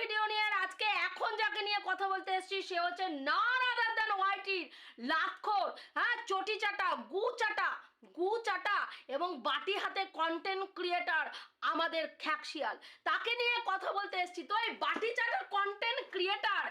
Video নিয়ে আর আজকে এখন যাকে নিয়ে কথা বলতে এসেছি, সে হচ্ছে নন আদার দ্যান ওয়াইটির লাতখোর হ্যাঁ চটি চাটা, গু চাটা গু চাটা এবং বাটি হাতে কন্টেন্ট ক্রিয়েটার আমাদের খ্যাকশিয়াল। তাকে নিয়ে কথা বলতে এসেছি। তো এই বাটি চাটার কন্টেন্ট ক্রিয়েটার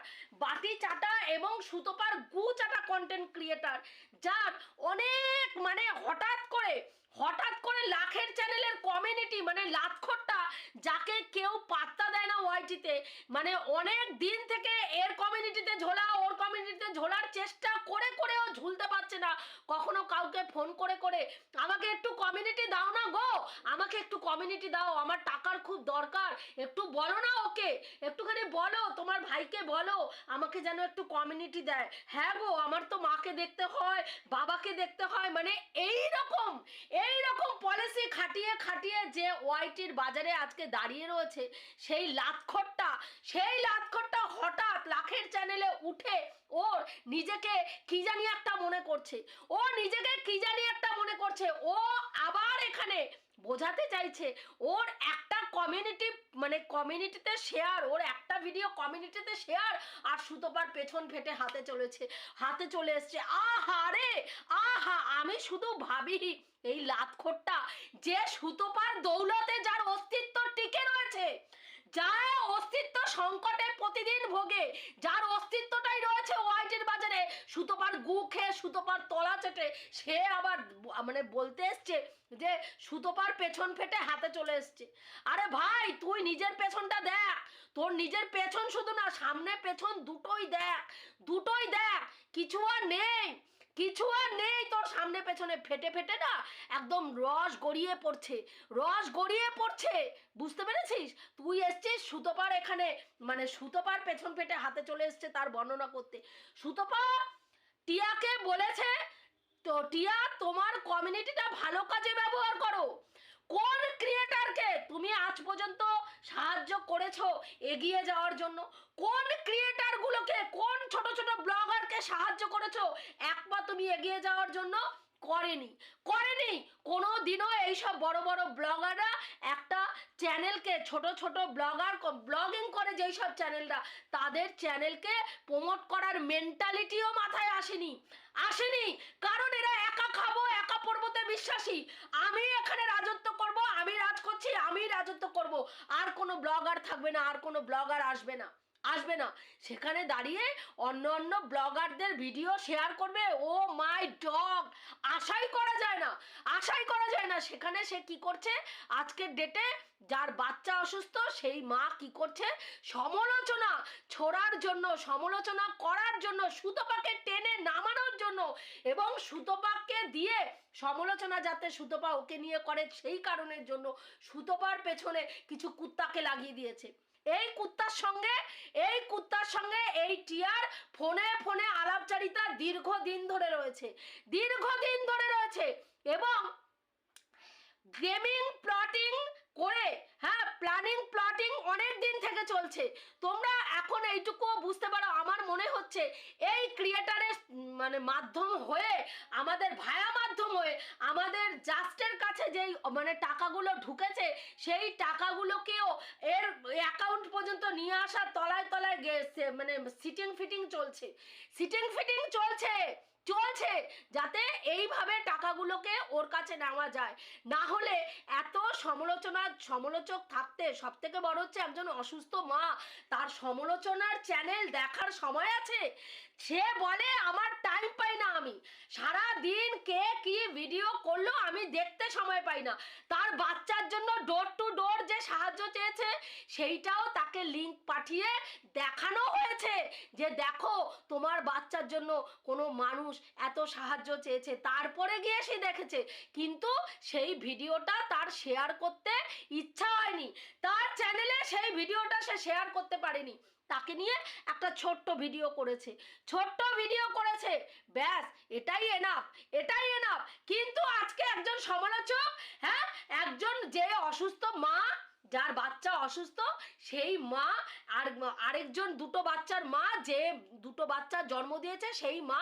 বাটি চাটা এবং সুতোপার গু চাটা কন্টেন্ট ক্রিয়েটার যার অনেক মানে হঠাৎ করে হঠাৎ করে লাখের চ্যানেলের কমিউনিটি মানে লাতখোরটা যাকে কেউ পাত্তা দেয় না ওয়াইটিতে মানে অনেক দিন থেকে এর কমিউনিটিতে ঝোলা, ওর কমিউনিটিতে ঝোলার চেষ্টা করে করেও ঝুলতে পারছে না। কখনো কাউকে ফোন করে করে। আমাকে একটু কমিউনিটি দাও না গো আমাকে একটু কমিউনিটি দাও, আমার টাকার খুব দরকার। একটু বলো না ওকে, একটুখানি বলো, তোমার ভাইকে বলো, আমাকে যেন একটু কমিউনিটি দেয়। হ্যাঁ গো, আমার তো মাকে দেখতে হয়, বাবাকে দেখতে হয় মানে এই রকম এই রকম পলিসি খাটিয়ে খাটিয়ে যে ওয়াইটির বাজারে আজকে দাঁড়িয়ে রয়েছে, সেই লাতখটটা সেই লাতখটটা হঠাৎ লাখের চ্যানেলে উঠে ওর নিজেকে কি জানি একটা মনে করছে, ও নিজেকে কি জানি একটা মনে করছে, ও আবার এখানে বোঝাতে চাইছে। ওর একটা কমিউনিটি মানে কমিউনিটিতে শেয়ার ওর একটা ভিডিও কমিউনিটিতে শেয়ার আর সুতোপার পেছন ফেটে হাতে চলেছে। হাতে চলে এসছে, আহা রে, আহা, আমি শুধু ভাবি, এই লাতখোরটা, যে সুতোপার দৌলতে যার অস্তিত্ব টিকে রয়েছে যার অস্তিত্ব সংকটে প্রতিদিন ভোগে, যার অস্তিত্বটাই রয়েছে ওয়াইটির বাজারে, সুতোপার গু খেয়ে সুতোপার তলা চেটে, সে আবার মানে বলতে এসছে যে সুতোপার পেছন ফেটে হাতে চলে এসছে। আরে ভাই, তুই নিজের পেছনটা দেখ, তোর নিজের পেছন শুধু না, সামনে পেছন দুটোই দেখ দুটোই দেখ, কিছু আর নেই। কিছু আর নেই তোর সামনে পেছনে, ফেটে ফেটে না একদম রস গড়িয়ে পড়ছে, রস গড়িয়ে পড়ছে, বুঝতে পেরেছিস? তুই এসছিস সুতোপার এখানে মানে সুতোপার পেছন ফেটে হাতে চলে এসছে তার বর্ণনা করতে। সুতোপা, টিয়াকে বলেছে, তো টিয়া, তোমার কমিউনিটিটা ভালো কাজে ব্যবহার করো। কোন ক্রিয়েটারকে তুমি আজ পর্যন্ত সাহায্য করেছ এগিয়ে যাওয়ার জন্য? কোন ক্রিয়েটারগুলোকে কোন ছোট ছোট ব্লগারকে সাহায্য করেছ একবার তুমি এগিয়ে যাওয়ার জন্য? করেনি। করেনি। কোনো দিনও এইসব বড় বড় ব্লগাররা একটা চ্যানেলকে, ছোট ছোট ব্লগার ব্লগিং করে যেই সব চ্যানেলরা, তাদের চ্যানেলকে প্রমোট করার মেন্টালিটিও মাথায় আসেনি। আসেনি। কারণ এরা একা খাব, একা পর্বতে বিশ্বাসী। আমি এখানে রাজত্ব করব, আমি রাজ করছি আমি রাজত্ব করব। আর কোনো ব্লগার থাকবে না, আর কোনো ব্লগার আসবে না। আসবে না। সেখানে দাঁড়িয়ে অন্য অন্য ব্লগারদের ভিডিও শেয়ার করবে। Oh my dog! আশাই করা যায় না। আশাই করা যায় না। সেখানে সে কি করছে? আজকের ডেটে যার বাচ্চা অসুস্থ, সেই মা কি করছে? সমালোচনা ছোড়ার জন্য, সমালোচনা করার জন্য, সুতপাকে টেনে নামানোর জন্য এবং সুতপাকে দিয়ে সমালোচনা যাতে সুতপা ওকে নিয়ে করে, সেই কারণের জন্য সুতপার পেছনে কিছু কুত্তাকে লাগিয়ে দিয়েছে। এই কুত্তার সঙ্গে, এই কুত্তার সঙ্গে এই টিয়ার ফোনে ফোনে আলাপচারিতা দীর্ঘদিন ধরে রয়েছে। দীর্ঘদিন ধরে রয়েছে এবং গেমিং, প্লটিং করে হ্যাঁ প্ল্যানিং, প্লটিং অনেক দিন থেকে চলছে। তোমরা এইটুকুও বুঝতে পারো, আমার মনে হচ্ছে এই ক্রিয়েটারের মানে মাধ্যম হয়ে, আমাদের ভায়া মাধ্যম হয়ে, আমাদের জাস্টের কাছে যেই মানে টাকাগুলো ঢুকেছে, সেই টাকাগুলোকেও এর অ্যাকাউন্ট পর্যন্ত নিয়ে আসার তলায় তলায় মানে সিটিং ফিটিং চলছে। সিটিং ফিটিং চলছে। চলছে, যাতে এইভাবে টাকাগুলোকে ওর কাছে নেওয়া যায়। না হলে এত সমালোচনা, সমালোচক থাকতে সব থেকে বড় হচ্ছে একজন অসুস্থ মা। তার সমালোচনার চ্যানেল দেখার সময় আছে। সে বলে, আমার টাইম পাই না আমি। সারা দিন কে কি ভিডিও করল আমি দেখতে সময় পাই না। তার বাচ্চার জন্য ডোর টু ডোর যে সাহায্য চেয়েছে, সেইটাও তাকে লিংক পাঠিয়ে দেখানো হয়েছে। যে দেখো, তোমার বাচ্চার জন্য কোনো মানুষ এত সাহায্য চেয়েছে। তারপরে গিয়ে সে দেখেছে। কিন্তু সেই ভিডিওটা তার শেয়ার করতে ইচ্ছা হয়নি। তার চ্যানেলে সেই ভিডিওটা সে শেয়ার করতে পারেনি। তাকে নিয়ে একটা ছোট্ট ভিডিও করেছে। ছোট্ট ভিডিও করেছে। ব্যাস, এটাই এনাফ এটাই এনাফ কিন্তু আজকে একজন সমালোচক হ্যাঁ? একজন যে অসুস্থ মা যার বাচ্চা অসুস্থ, সেই মা আর আরেকজন দুটো বাচ্চার মা যে দুটো বাচ্চা জন্ম দিয়েছে, সেই মা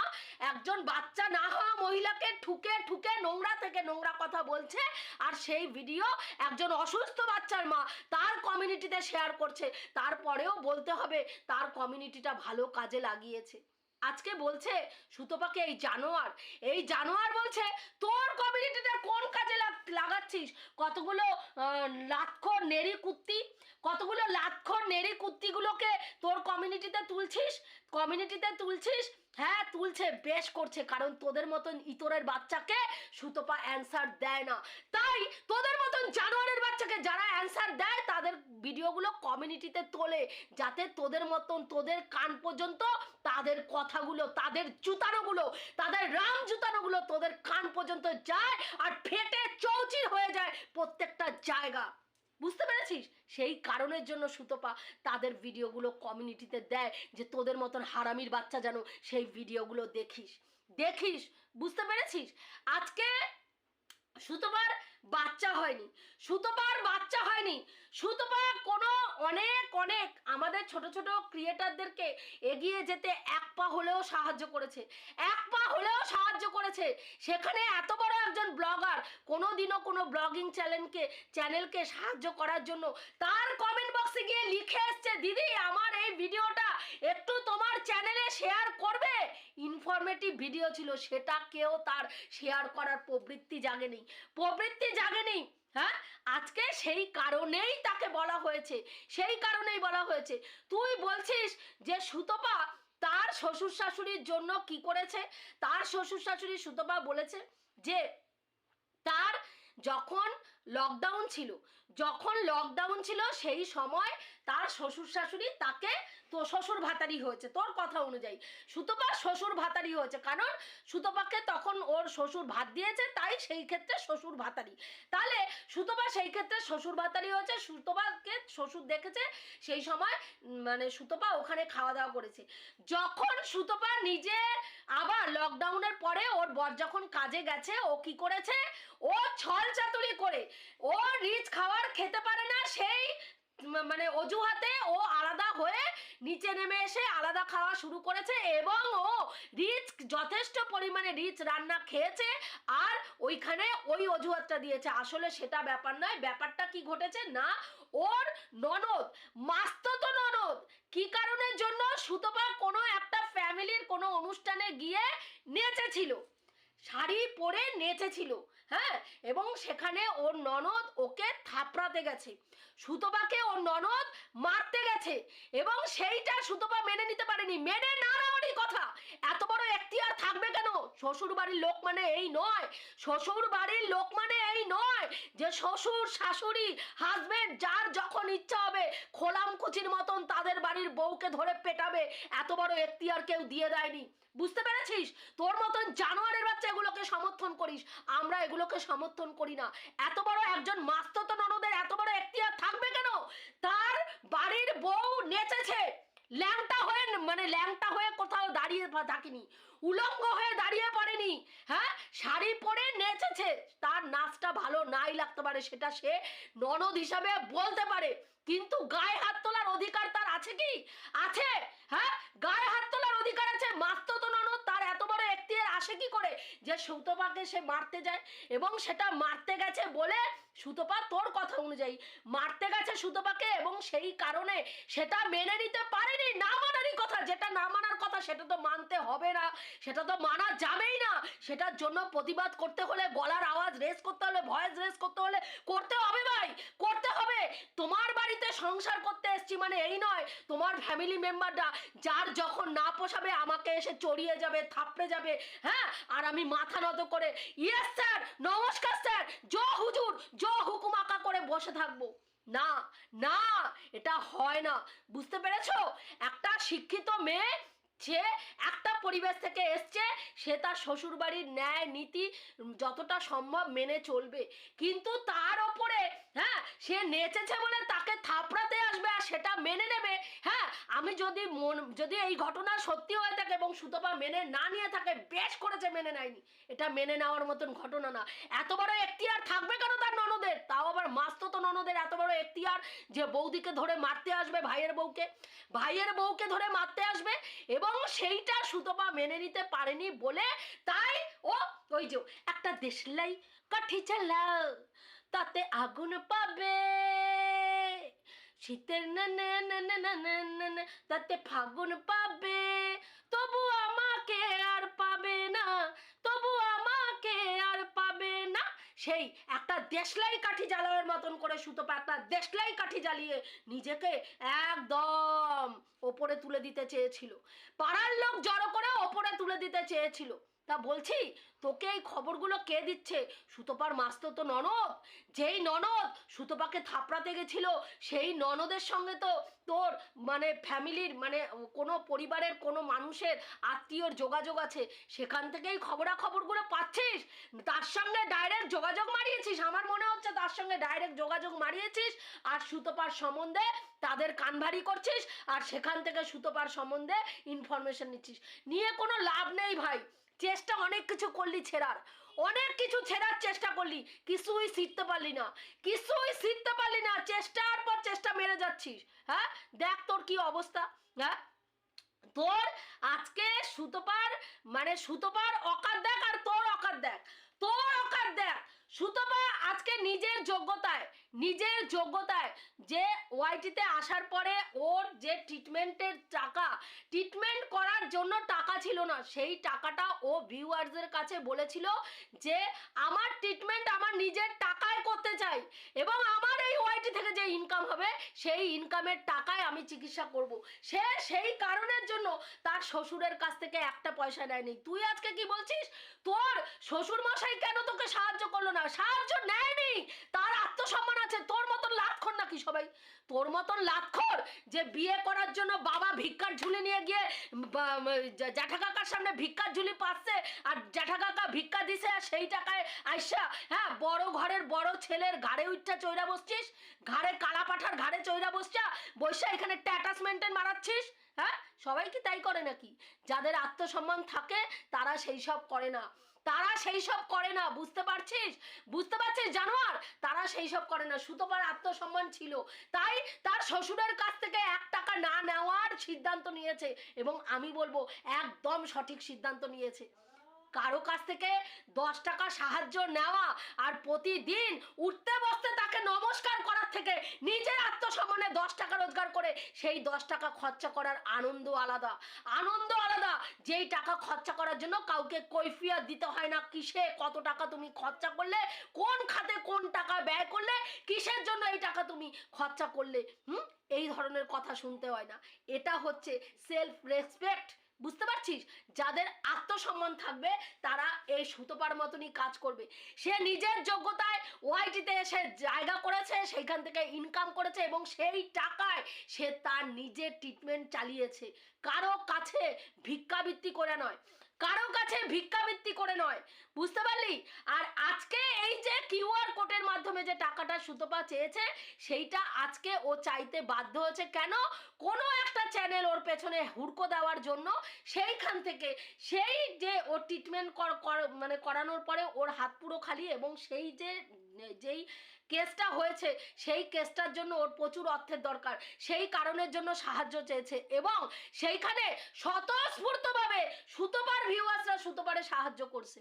একজন বাচ্চা না হওয়া মহিলাকে ঠুকে ঠুকে নোংরা থেকে নোংরা কথা বলছে আর সেই ভিডিও একজন অসুস্থ বাচ্চার মা তার কমিউনিটিতে শেয়ার করছে। তারপরেও বলতে হবে, তার কমিউনিটিটা ভালো কাজে লাগিয়েছে। আজকে বলছে সুতোপাকে এই জানোয়ার। এই জানোয়ার বলছে, তোর কমিউনিটিটা কোন কাজে লাগ- লাগাচ্ছিস? কতগুলো লাক্ষর নেড়ি কুত্তি? কতগুলো লাক্ষর নেড়ি কুত্তিগুলোকে তোর কমিউনিটিতে তুলছিস? কমিউনিটিতে তুলছিস? হ্যাঁ তুলছে, বেশ করছে, কারণ তোদের মতন ইতরের বাচ্চাকে সুতপা অ্যান্সার দেয় না। তাই তোদের মতন জানোয়ারের বাচ্চাকে যারা অ্যান্সার দেয়, তাদের ভিডিওগুলো কমিউনিটিতে তোলে, যাতে তোদের মতন, তোদের কান পর্যন্ত তাদের কথাগুলো, তাদের জুতানোগুলো, তাদের রাম জুতানোগুলো তোদের কান পর্যন্ত যায় আর ফেটে চৌচির হয়ে যায় প্রত্যেকটা জায়গা। বুঝতে পেরেছিস? সেই কারণের জন্য সুতপা তাদের ভিডিওগুলো কমিউনিটিতে দেয় যে তোদের মতন হারামির বাচ্চা যেন সেই ভিডিওগুলো দেখিস। দেখিস, বুঝতে পেরেছিস? আজকে সুতপার বাচ্চা হয়নি। সুতপার বাচ্চা হয়নি। সুতপা কোনো অনেক অনেক আমাদের ছোট ছোট ক্রিয়েটারদেরকে এগিয়ে যেতে এক পা হলেও সাহায্য করেছে। এক পা হলেও সাহায্য করেছে। সেখানে এত বড় একজন ব্লগার কোনো দিনও কোনো ব্লগিং চ্যানেলকে চ্যানেলকে সাহায্য করার জন্য তার কমেন্ট বক্সে গিয়ে লিখে এসছে, দিদি, আমার এই ভিডিওটা একটু তোমার চ্যানেলে শেয়ার করবে? ইনফরমেটিভ ভিডিও ছিল। সেটা কেউ তার শেয়ার করার প্রবৃত্তি জাগেনি। প্রবৃত্তি জাগেনি হ্যাঁ? আজকে সেই কারণেই তাকে বলা হয়েছে, সেই কারণেই বলা হয়েছে। তুই বলছিস যে সুতপা তার শ্বশুর শাশুড়ির জন্য কি করেছে? তার শ্বশুর শাশুড়ি সুতপা বলেছে যে তার যখন লকডাউন ছিল, যখন লকডাউন ছিল সেই সময় তার শ্বশুর শাশুড়ি তাকে তো শ্বশুর ভাতারি হয়েছে। তোর কথা অনুযায়ী। সুতপা শ্বশুর ভাতারি হয়েছে। কারণ সুতপাকে তখন ওর শ্বশুর ভাত দিয়েছে, তাই সেই ক্ষেত্রে শ্বশুর ভাতারি তাহলে সুতপা সেই ক্ষেত্রে শ্বশুর ভাতারি হয়েছে, সুতপাকে শ্বশুর দেখেছে, সেই সময় মানে সুতপা ওখানে খাওয়া দাওয়া করেছে। যখন সুতপা নিজে আবার লকডাউনের পরে ওর বর যখন কাজে গেছে, ও কি করেছে? ও ছল চাতুরি করে, ও রিচ খাবার খেতে পারে না সেই মানে অজুহাতে ও আলাদা হয়ে নিচে নেমে এসে আলাদা খাওয়া শুরু করেছে এবং ও রিচ, যথেষ্ট পরিমাণে রিচ রান্না খেয়েছে আর ওইখানে ওই অজুহাতটা দিয়েছে। আসলে সেটা ব্যাপার নয়, ব্যাপারটা কি ঘটেছে না? ওর ননদ মাস্তত ননদ, কি কারণের জন্য সুতপা কোনো একটা ফ্যামিলির কোনো অনুষ্ঠানে গিয়ে নেচেছিল? শাড়ি পরে নেচেছিল হ্যাঁ? এবং সেখানে ওর ননদ ওকে থাপড়াতে গেছে। সুতোবাকে ওর ননদ মারতে গেছে এবং সেইটা সুতোবা মেনে নিতে পারেনি। মেনে না কথা। এত বড় থাকবে কেন? শ্বশুর বাড়ির লোক মানে এই নয়। শ্বশুর বাড়ির লোক মানে এই নয় যে শ্বশুর, শাশুড়ি হাজবেন্ড যার যখন ইচ্ছা হবে খোলাম মতন তাদের বাড়ির বউকে ধরে পেটাবে। এত বড় কেউ দিয়ে দেয়নি। বুঝতে পেরেছিস? তোর মতন জানোয়ারের বাচ্চা এগুলোকে সমর্থন করিস। আমরা এগুলোকে সমর্থন করি না। এত বড় একজন মাস্তত ননদের এত বড় এখতিয়ার থাকবে কেন? তার বাড়ির বউ নেচেছে। ল্যাংটা হয়ে মানে ল্যাংটা হয়ে কোথাও দাঁড়িয়ে থাকিনি উলঙ্গ হয়ে দাঁড়িয়ে পড়েনি হ্যাঁ? শাড়ি পরে নেচেছে, তার নাচটা ভালো নাই লাগতে পারে, সেটা সে ননদ হিসাবে বলতে পারে। কিন্তু গায়ে হাত তোলার অধিকার তার আছে কি? আছে হ্যাঁ? গায়ে হাত তোলার অধিকার আছে, মাস্ত তো ননদ তার এত বড় এখতিয়ার আসে কি করে? যে সুতপাকে সে মারতে যায় এবং সেটা মারতে গেছে বলে সুতপা তোর কথা অনুযায়ী মারতে গেছে সুতপাকে এবং সেই কারণে সেটা মেনে নিতে পারেনি, না মানারই কথা। যেটা না মানার কথা সেটা তো মানতে হবে না, সেটা তো মানা যাবেই না। সেটার জন্য প্রতিবাদ করতে হলে, গলার আওয়াজ রেস করতে হলে ভয়েস রেস করতে হলে, করতে হবে ভাই, করতে হবে। তোমার বাড়িতে সংসার করতে এসছি মানে এই নয়, তোমার ফ্যামিলি মেম্বাররা যার যখন না পোষাবে, আমাকে এসে চড়িয়ে যাবে, থাপড়ে যাবে হ্যাঁ? আর আমি মাথা নত করে ইয়েস স্যার নমস্কার স্যার জ হুজুর! জ হুকুম আঁকা করে বসে থাকব। না না, এটা হয় না। বুঝতে পেরেছ? একটা শিক্ষিত মেয়ে সে একটা পরিবেশ থেকে এসছে, সে তার শ্বশুর বাড়ির ন্যায় নীতি যতটা সম্ভব মেনে চলবে। কিন্তু তার ওপরে হ্যাঁ সে নেচেছে বলে তাকে থাপড়াতে আসবে আর সেটা মেনে নেবে। হ্যাঁ আমি যদি মন, যদি এই ঘটনা সত্যি হয়ে থাকে এবং সুতপা মেনে না নিয়ে থাকে, বেশ করেছে মেনে নেয়নি। এটা মেনে নেওয়ার মতন ঘটনা না। এত বড় এখতিয়ার থাকবে কেন তার ননদের? তাও আবার মাস্ত তো ননদের, এত বড় এখতিয়ার যে বৌদিকে ধরে মারতে আসবে ভাইয়ের বউকে। ভাইয়ের বউকে ধরে মারতে আসবে এবং এবং সেইটা সুতপা মেনে নিতে পারেনি বলে তাই ও ওই যে একটা দেশলাই কাঠি চালা তাতে আগুন পাবে। শীতের তাতে ফাগুন পাবে। তবু আমাকে সেই একটা দেশলাই কাঠি জ্বালানোর মতন করে সুতো একটা দেশলাই কাঠি জ্বালিয়ে নিজেকে একদম ওপরে তুলে দিতে চেয়েছিল। পাড়ার লোক জড়ো করে ওপরে তুলে দিতে চেয়েছিল। তা বলছি, তোকে এই খবরগুলো কে দিচ্ছে? সুতপার মাস্তো তো ননদ। যেই ননদ সুতপাকে থাপড়াতে গেছিল, সেই ননদের সঙ্গে তো তোর মানে ফ্যামিলির মানে কোনো পরিবারের কোনো মানুষের আত্মীয়র যোগাযোগ আছে। সেখান থেকেই খবরাখবরগুলো পাচ্ছিস। তার সঙ্গে ডাইরেক্ট যোগাযোগ মারিয়েছিস। আমার মনে হচ্ছে তার সঙ্গে ডাইরেক্ট যোগাযোগ মারিয়েছিস আর সুতপার সম্বন্ধে তাদের কানভারি করছিস আর সেখান থেকে সুতপার সম্বন্ধে ইনফরমেশন নিচ্ছিস। নিয়ে কোনো লাভ নেই ভাই। চেষ্টা অনেক কিছু করলি ছেড়ার। অনেক কিছু ছেড়ার চেষ্টা করলি। কিছুই শিখতে পারলি না। কিছুই শিখতে পারলি না। চেষ্টার পর চেষ্টা মেরে যাচ্ছিস। হ্যাঁ? দেখ তোর কি অবস্থা। হ্যাঁ? তোর আজকে সুতপার মানে সুতপার অকার দেখ আর তোর অকার দেখ। তোর অকার সুতপা আজকে নিজের যোগ্যতায় নিজের যোগ্যতায় যে ওয়াইটিতে আসার পরে ওর যে ট্রিটমেন্টের টাকা ট্রিটমেন্ট করার জন্য টাকা ছিল না, সেই টাকাটা ও ভিউয়ার্সদের কাছে বলেছিল যে, আমার ট্রিটমেন্ট আমার নিজের টাকায় করতে চাই এবং আমার এই ওয়াইটি থেকে যে ইনকাম হবে, সেই ইনকামের টাকায় আমি চিকিৎসা করব। সে সেই কারণের জন্য তার শ্বশুরের কাছ থেকে একটা পয়সা নেয়নি। তুই আজকে কি বলছিস? তোর শ্বশুর মশাই কেন তোকে সাহায্য করল না? সাহায্য নেয়নি। তার আত্মসম্মান আছে, তোর নাকি সবাই। তোর মতন লাতখর যে বিয়ে করার জন্য বাবা ভিক্ষার ঝুলি নিয়ে গিয়ে জ্যাঠা কাকার সামনে ভিক্ষার ঝুলি পাচ্ছে আর জ্যাঠা কাকা ভিক্ষা দিছে আর সেই টাকায় আইসা হ্যাঁ বড় ঘরের বড় ছেলের ঘাড়ে উঠটা চৈরা বসছিস, ঘাড়ে কালা পাঠার ঘাড়ে চৈরা বসছা, বসে এখানে ট্যাটাস মেনটেন মারাচ্ছিস হ্যাঁ? সবাই কি তাই করে নাকি? যাদের আত্মসম্মান থাকে তারা সেই সব করে না। তারা সেই সব করে না, বুঝতে পারছিস? বুঝতে পারছিস, জানোয়ার? তারা সেই সব করে না, সুতপার আত্মসম্মান ছিল। তাই তার শ্বশুরের কাছ থেকে এক টাকা না নেওয়ার সিদ্ধান্ত নিয়েছে এবং আমি বলব একদম সঠিক সিদ্ধান্ত নিয়েছে। কারও কাছ থেকে দশ টাকা সাহায্য নেওয়া আর প্রতিদিন উঠতে বসতে তাকে নমস্কার করার থেকে নিজের আত্মসম্মানে দশ টাকা রোজগার করে সেই দশ টাকা খরচা করার আনন্দ আলাদা। আনন্দ আলাদা, যেই টাকা খরচা করার জন্য কাউকে কৈফিয়ত দিতে হয় না, কিসে কত টাকা তুমি খরচা করলে, কোন খাতে কোন টাকা ব্যয় করলে, কিসের জন্য এই টাকা তুমি খরচা করলে, হুম? এই ধরনের কথা শুনতে হয় না। এটা হচ্ছে সেলফ রেসপেক্ট বুঝতে পারছিস? যাদের আত্মসম্মান থাকবে, তারা এই সুতোপার মতনই কাজ করবে। সে নিজের যোগ্যতায় ওয়াইটিতে এসে জায়গা করেছে, সেইখান থেকে ইনকাম করেছে এবং সেই টাকায় সে তার নিজের ট্রিটমেন্ট চালিয়েছে। কারও কাছে ভিক্ষাবৃত্তি করে নয়। কারও কাছে ভিক্ষাবৃত্তি করে নয়। বুঝতে পারলি? আর আজকে এই যে কিউআর কোডের মাধ্যমে যে টাকাটা সুতপা চেয়েছে, সেইটা আজকে ও চাইতে বাধ্য হয়েছে। কেন? কোনো একটা চ্যানেল ওর পেছনে হুড়কো দেওয়ার জন্য সেইখান থেকে সেই যে ও ট্রিটমেন্ট কর মানে করানোর পরে ওর হাত পুরো খালি এবং সেই যে, যেই কেসটা হয়েছে, সেই কেসটার জন্য ওর প্রচুর অর্থের দরকার। সেই কারণের জন্য সাহায্য চেয়েছে এবং সেইখানে স্বতঃস্ফূর্তভাবে সুতোপার ভিউয়ার্সরা সুতোপারে সাহায্য করছে।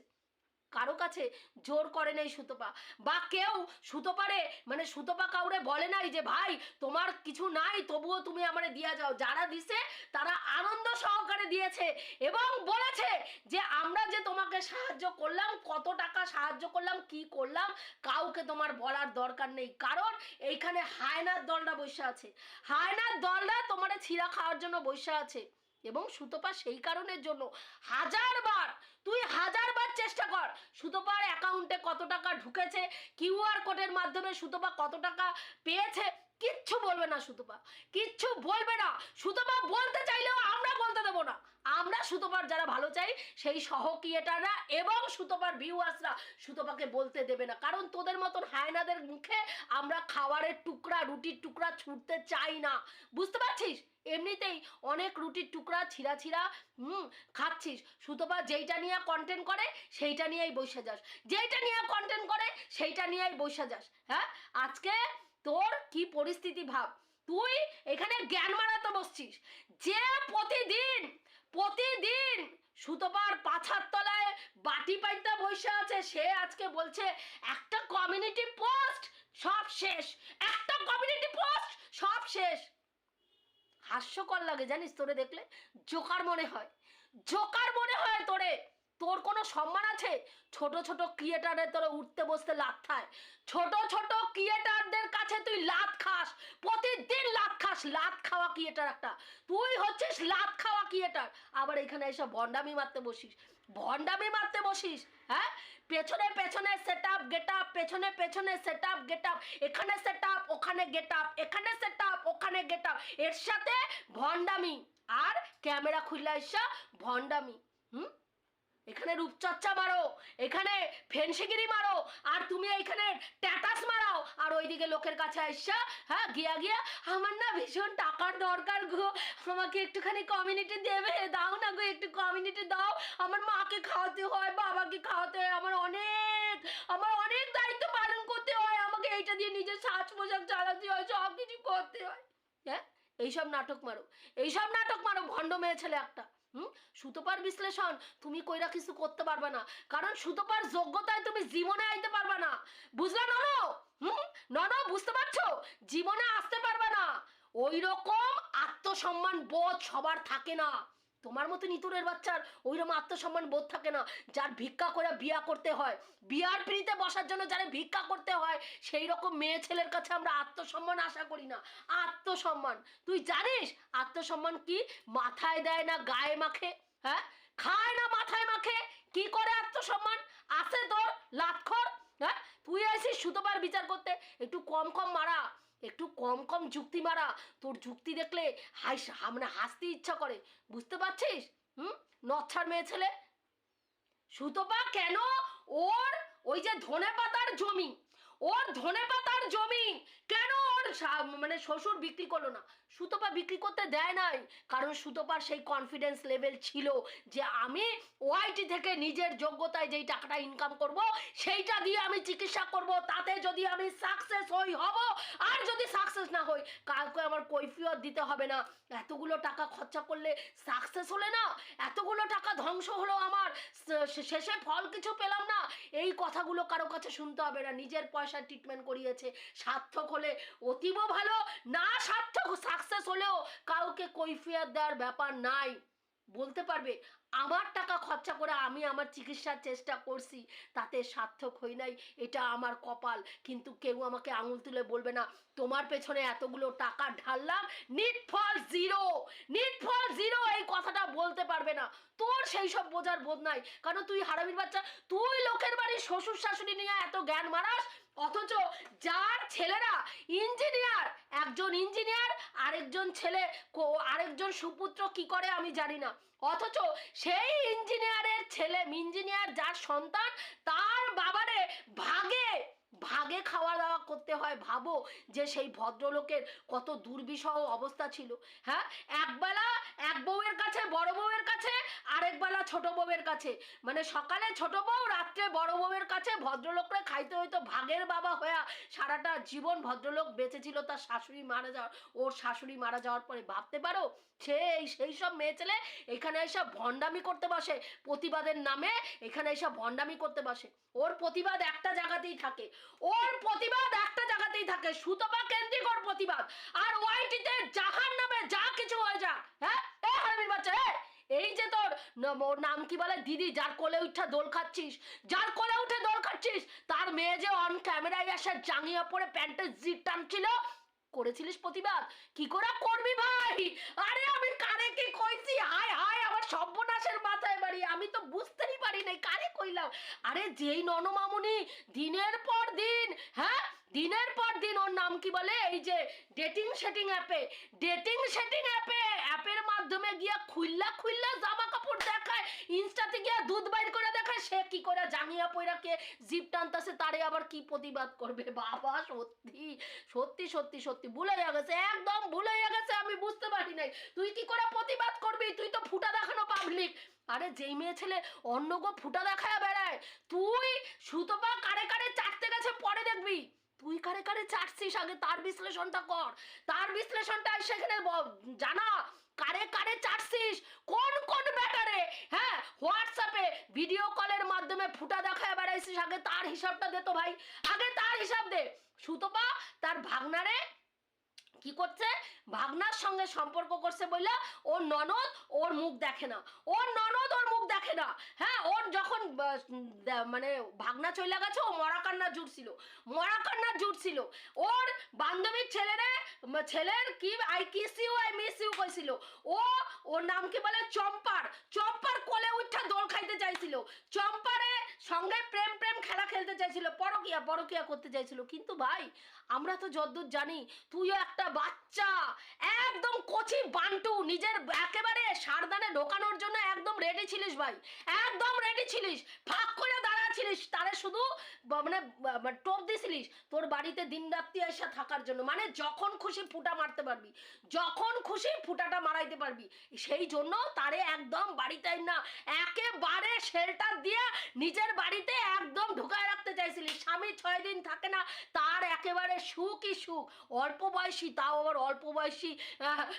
কারও কাছে জোর করে নেই সুতপা। বা কেউ সুতোপারে মানে সুতপা কাউরে বলে নাই যে, ভাই, তোমার কিছু নাই, তবুও তুমি আমারে দিয়া যাও। যারা দিছে, তারা আনন্দ সহকারে দিয়েছে এবং বলেছে যে, আমরা যে তোমাকে সাহায্য করলাম, কত টাকা সাহায্য করলাম, কি করলাম, কাউকে তোমার বলার দরকার নেই। কারণ এইখানে হায়নার দলটা বসে আছে। হায়নার দলটা তোমার ছিঁড়া খাওয়ার জন্য বসে আছে। এবং সুতপা সেই কারণের জন্য হাজারবার, তুই হাজারবার চেষ্টা কর, সুতপার অ্যাকাউন্টে কত টাকা ঢুকেছে কিউআর কোডের মাধ্যমে সুতপা কত টাকা পেয়েছে কিচ্ছু বলবে না সুতপা। কিচ্ছু বলবে না। সুতপা বলতে চাইলেও আমরা বলতে দেবো না। আমরা সুতপার যারা ভালো চাই, সেই সহ ক্রিয়েটাররা এবং সুতপার ভিউয়ার্সরা সুতপাকে বলতে দেবে না। কারণ তোদের মতন হায়নাদের মুখে আমরা খাবারের টুকরা, রুটির টুকরা ছুটতে চাই না। বুঝতে পারছিস? এমনিতেই অনেক রুটির টুকরা, ছিঁড়া ছিঁড়া, হুম, খাচ্ছিস। সুতপা যেইটা নিয়ে কন্টেন্ট করে, সেইটা নিয়েই বসে যাস। যেইটা নিয়ে কন্টেন্ট করে, সেইটা নিয়েই বসে যাস। হ্যাঁ? আজকে তোর কি পরিস্থিতি ভাব? তুই এখানে জ্ঞান মারাতে বসছিস। যে প্রতিদিন প্রতিদিন সুতপার পাছার তলায় বাটি পাইতে বসে আছে, সে আজকে বলছে, একটা কমিউনিটি পোস্ট সব শেষ। একটা কমিউনিটি পোস্ট সব শেষ। হাস্যকর লাগে জানিস তোরে দেখলে? জোকার মনে হয়। জোকার মনে হয় তোরে। তোর কোনো সম্মান আছে? ছোট ছোট ক্রিয়েটারের তোরে উঠতে বসতে লাত খায়। ছোট ছোট ক্রিয়েটারদের কাছে তুই লাত খাস। প্রতিদিন লাত খাস। লাত খাওয়া ক্রিয়েটার একটা। তুই হচ্ছিস লাত খাওয়া ক্রিয়েটার আবার এখানে এসে ভণ্ডামি মারতে বসিস। ভণ্ডামি মারতে বসিস হ্যাঁ? পেছনে পেছনে সেট আপ গেট আপ পেছনে পেছনে সেট আপ গেট আপ এখানে সেট আপ ওখানে গেট আপ এখানে সেট আপ ওখানে গেট আপ এর সাথে ভণ্ডামি। আর ক্যামেরা খুললে এসা ভণ্ডামি। হুম? এখানে রূপচর্চা মারো, এখানে ফেন্সিগিরি মারো, আর তুমি এইখানে ট্যাটাস মারাও। আর ওইদিকে লোকের কাছে আইসা হ্যাঁ গিয়া গিয়া, আমার না ভীষণ টাকার দরকার গো, আমাকে একটুখানি কমিউনিটি দেবে, দাও না গো, একটু কমিউনিটি দাও। আমার মাকে খাওয়াতে হয়, বাবাকে খাওয়াতে হয়, আমার অনেক আমার অনেক দায়িত্ব পালন করতে হয়, আমাকে এইটা দিয়ে নিজের সাজ পোশাক চালাতে হয় সব কিছু করতে হয়। হ্যাঁ এইসব নাটক মারো, এইসব নাটক মারো, ভণ্ড মেয়ে ছেলে একটা। হুম? সুতোপার বিশ্লেষণ তুমি কইরা কিছু করতে পারবে না। কারণ সুতোপার যোগ্যতায় তুমি জীবনে আইতে পারবে না। বুঝলে ননো? হুম? ননো, বুঝতে পারছ? জীবনে আসতে পারবে না। ওই রকম আত্মসম্মান বোধ সবার থাকে না। তোমার মতো নিতুরের বাচ্চার ওইরকম আত্মসম্মান বোধ থাকে না, যার ভিক্ষা করে বিয়া করতে হয়। বিয়ার পিড়িতে বসার জন্য যারা ভিক্ষা করতে হয় সেই রকম মেয়ে ছেলের কাছে আমরা আত্মসম্মান আশা করি না। আত্মসম্মান। তুই জানিস আত্মসম্মান কি? মাথায় দেয় না, গায়ে মাখে। হ্যাঁ? খায় না, মাথায় মাখে। কি করে আত্মসম্মান? আছে তোর, লাতখর। হ্যাঁ? তুই আসিস সুতোবার বিচার করতে। একটু কম কম মারা। একটু কম কম যুক্তি মারা। তোর যুক্তি দেখলে হাস মানে হাসতে ইচ্ছা করে। বুঝতে পারছিস? হুম? নচ্ছার মেয়ে ছেলে। সুতপা কেন? ওর ওই যে ধনে পাতার জমি। ওর ধনে পাতার জমি। কেন ওর মানে শ্বশুর বিক্রি করল না? সুতপা বিক্রি করতে দেয় নাই। কারণ সুতপার সেই কনফিডেন্স লেভেল ছিল যে আমি ওআইটি থেকে নিজের যোগ্যতায় যেই টাকাটা ইনকাম করব, সেইটা দিয়ে আমি চিকিৎসা করব। তাতে যদি আমি সাকসেস হই হব, আর সাকসেস না হই কাউকে আমার কৈফিয়ত দিতে হবে না। এতগুলো টাকা খরচা করলে সাকসেস হলে না, এতগুলো টাকা ধ্বংস হলো আমার। শেষে ফল কিছু পেলাম না। এই কথাগুলো কারও কাছে শুনতে হবে না। নিজের পয়সার ট্রিটমেন্ট করিয়েছে। সার্থক হলে অতীব ভালো, না সার্থক সাকসেস হলেও কাউকে কৈফিয়ত দেওয়ার ব্যাপার নাই। বলতে পারবে, আমার টাকা খরচা করে আমি আমার চিকিৎসার চেষ্টা করছি, তাতে সার্থক হই নাই, এটা আমার কপাল। কিন্তু কেউ আমাকে আঙুল তুলে বলবে না, তোমার পেছনে এতগুলো টাকা ঢাললাম নিট ফল জিরো নিট ফল জিরো এই কথাটা বলতে পারবে না। তোর সেই সব বোঝার বোধ নাই। কারণ তুই হারামির বাচ্চা, তুই লোকের বাড়ির শ্বশুর শাশুড়ি নিয়ে এত জ্ঞান মারাস অথচ যার ছেলেরা ইঞ্জিনিয়ার একজন ইঞ্জিনিয়ার আরেকজন ছেলে আরেকজন সুপুত্র কি করে আমি জানি না। অথচ সেই ইঞ্জিনিয়ারের ছেলে ইঞ্জিনিয়ার যার সন্তান, তার বাবারে ভাগে ভাগে খাওয়া দাওয়া করতে হয়। ভাবো যে সেই ভদ্রলোকের কত দুর্বিষহ অবস্থা ছিল হ্যাঁ? একবেলা এক বউয়ের কাছে, বড় বউয়ের কাছে, আরেক বেলা ছোট বউয়ের কাছে। মানে সকালে ছোট বউ, রাত্রে বড় বউয়ের কাছে ভদ্রলোকরা খাইতে হইতো ভাগের বাবা হয়ে সারাটা জীবন ভদ্রলোক বেঁচে ছিল তার শাশুড়ি মারা যাওয়ার, ওর শাশুড়ি মারা যাওয়ার পরে। ভাবতে পারো সে এই সেই সব মেয়ে ছেলে এখানে এসে ভণ্ডামি করতে বসে, প্রতিবাদের নামে এখানে এসে ভণ্ডামি করতে বসে। ওর প্রতিবাদ একটা জায়গাতেই থাকে। ওর প্রতিবাদ একটা জায়গাতেই থাকে, সুতপা কেন্দ্রিক ওর প্রতিবাদ। আর ওয়াইটিতে জাহান নামে যা কিছু হয়ে যাক হ্যাঁ? এ হারামির বাচ্চা, এ! এই যে তোর ওর নাম কি বলে? দিদি, যার কোলে উঠে দোল খাচ্ছিস, যার কোলে উঠে দোল খাচ্ছিস, তার মেয়ে যে অন ক্যামেরায় আসে জাঙিয়া পরে প্যান্টের জিপ টানছিল করেছিলিস প্রতিবাদ? কি করে করবি ভাই? আরে আমি কারে কি কইছি? হায় হায় আমার সর্বনাশের মাথায় বাড়ি। আমি তো বুঝতেই পারি নাই, কারে কইলাম? আরে যেই ননমামুনি, দিনের পর দিন হ্যাঁ? দিনের পর দিন ওর নাম কি বলে? এই যে ডেটিং সেটিং অ্যাপে ডেটিং সেটিং অ্যাপে অ্যাপের গিয়া খুললা খুললা জামা কাপড় দেখায়, ইনস্টাতে গিয়া দুধ বাইর করে দেখায়, সে কি করে জাঙ্গিয়া পয়রা জিপ টানতাছে, তারে আবার কি প্রতিবাদ করবে? বাবা, সত্যি সত্যি সত্যি সত্যি, ভুলে গেছে, একদম ভুলে গেছে, আমি বুঝতে পারি নাই। তুই কি করে প্রতিবাদ করবি? তুই তো ফুটা দেখানো পাবলিক আরে, যেই মেয়ে ছেলে অন্য গো ফুটা দেখায় বেড়ায়, তুই সুতপা কারে কারে চাটতে গেছে, পরে দেখবি। তুই কারে কারে চাটছিস আগে, তার বিশ্লেষণটা কর। তার বিশ্লেষণটা সেখানে জানা। কারে কারে চাটছিস? কোন কোন ব্যাটারে? হ্যাঁ হোয়াটসঅ্যাপে ভিডিও কলের মাধ্যমে ফুটা দেখায় বেড়াইছিস। আগে তার হিসাবটা দে তো ভাই। আগে তার হিসাব দে। সুতপা তার ভাগনারে কি করছে? ভাগনার সঙ্গে সম্পর্ক করছে বললে ওর ননদ ওর মুখ দেখে না। ওর ননদ ওর দেখে না। হ্যাঁ ওর যখন মানে ভাগনা চলে গেছে, ও মরা কান্না জুটছিল মরা কান্না জুটছিল ওর বান্ধবীর ছেলেরে ছেলের কি, I kiss you, I miss you কইছিল। ও, ওর নাম কি বলে? চম্পার। চম্পার কোলে উঠা দোল খাইতে চাইছিল। চম্পারে সঙ্গে প্রেম প্রেম খেলা খেলতে চাইছিল, পরকিয়া পরকিয়া করতে চাইছিল। কিন্তু ভাই আমরা তো যদ্দূর জানি, তুইও একটা বাচ্চা। একদম কচি বান্টু, নিজের একেবারে সারদানে ঢোকানোর জন্য একদম রেডি ছিলিস ভাই। একদম রেডি ছিলিস। ফাঁক করে দাঁড়াচ্ছিলিস তারে শুধু মানে টোপ দিছিলিস। তোর বাড়িতে দিন রাত্রি এসে থাকার জন্য। মানে যখন খুশি ফুটা মারতে পারবি। যখন খুশি ফুটাটা মারাইতে পারবি। সেই জন্য তারে একদম বাড়িতে না। একেবারে শেল্টার দিয়ে নিজের বাড়িতে একদম ঢুকায় রাখতে চাইছিলিস। স্বামী ছয় দিন থাকে না। তার একেবারে সুখই সুখ। অল্প বয়সী তাও আবার অল্প বয়সী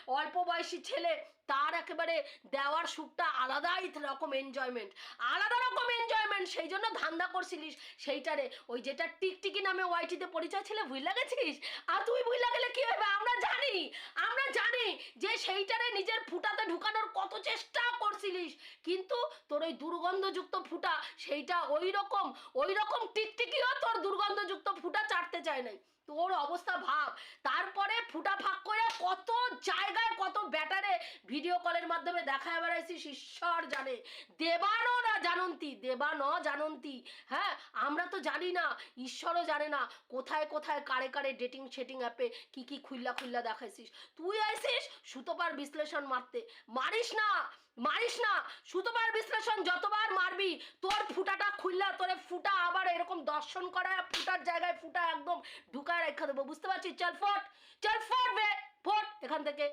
অল্প বয়সী ছেলে তার একেবারে দেওয়ার সুখটা আলাদাই রকম এনজয়মেন্ট আলাদা রকম এনজয়মেন্ট সেই জন্য ধান্দা করছিলিস। সেইটারে ওই যেটা টিকটিকি নামে ওয়াইটিতে পরিচয় ছিল, ভুইলা গেছিস? আর তুই ভুইলা গেলে কি হবে আমরা জানি আমরা জানি যে সেইটারে নিজের ফুটাতে ঢুকানোর কত চেষ্টা করছিলিস। কিন্তু তোর ওই দুর্গন্ধযুক্ত ফুটা, সেইটা ওই রকম ওই রকম টিকটিকিও তোর দুর্গন্ধযুক্ত ফুটা চাটতে চায় নাই। তোর অবস্থা ভাব। তারপরে ফুটা ফাঁক করে কত জায়গায় কত ব্যাটারে ভিডিও কলের মাধ্যমে দেখায় বেড়াইছিস ঈশ্বর জানে। দেবানো না জানন্তি দেবান জানন্তি। হ্যাঁ আমরা তো জানি না, ঈশ্বরও জানে না, কোথায় কোথায় কারে কারে ডেটিং সেটিং অ্যাপে কি কি খুল্লা খুল্লা দেখাইছিস। তুই আইসিস সুতোপার বিশ্লেষণ মারতে। মারিস না মারিস না সুতোবার বিশ্লেষণ যতবার মারবি, তোর ফুটাটা খুললা তোরে ফুটা আবার এরকম দর্শন করা ফুটার জায়গায় ফুটা একদম ঢুকায় রেখা দেবো। বুঝতে পারছিস? চল ফট চল ফট বে, ফট, এখান থেকে।